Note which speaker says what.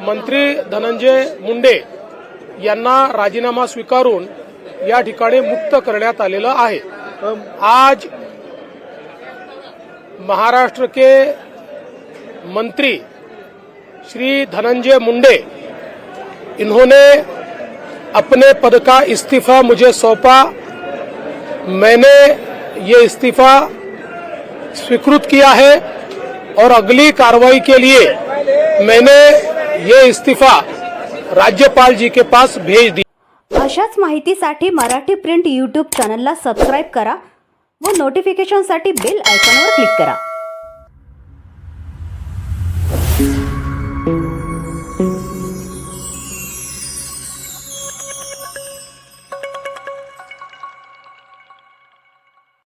Speaker 1: मंत्री धनंजय मुंडे यांना राजीनामा स्वीकारून या ठिकाणी मुक्त करण्यात आलेलं आहे. आज महाराष्ट्र के मंत्री श्री धनंजय मुंडे इन्होंने अपने पद का इस्तीफा मुझे सौंपा। मैंने ये इस्तीफा स्वीकृत किया है और अगली कार्रवाई के लिए मैंने ये इस्तीफा राज्यपाल जी के पास भेज दी।
Speaker 2: अशाच माहितीसाठी मराठी प्रिंट यूट्यूब चॅनलला सबस्क्राईब करा व नोटिफिकेशनसाठी बेल आयकॉनवर क्लिक करा.